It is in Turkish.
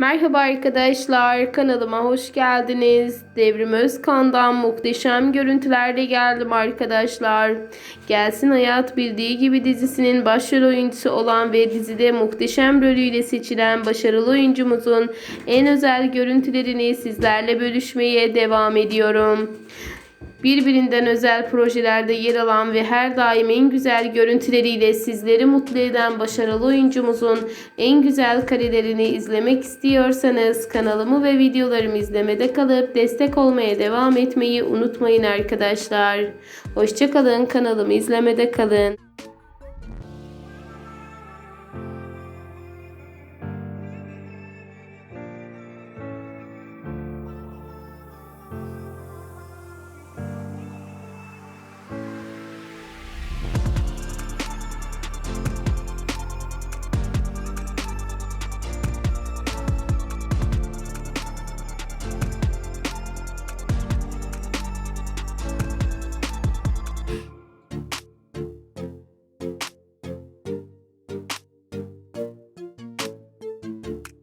Merhaba arkadaşlar, kanalıma hoş geldiniz. Devrim Özkan'dan muhteşem görüntülerle geldim arkadaşlar. Gelsin Hayat Bildiği Gibi dizisinin başrol oyuncusu olan ve dizide muhteşem rolüyle seçilen başarılı oyuncumuzun en özel görüntülerini sizlerle bölüşmeye devam ediyorum. Birbirinden özel projelerde yer alan ve her daim en güzel görüntüleriyle sizleri mutlu eden başarılı oyuncumuzun en güzel karelerini izlemek istiyorsanız kanalımı ve videolarımı izlemede kalıp destek olmaya devam etmeyi unutmayın arkadaşlar. Hoşçakalın kanalımı izlemede kalın. you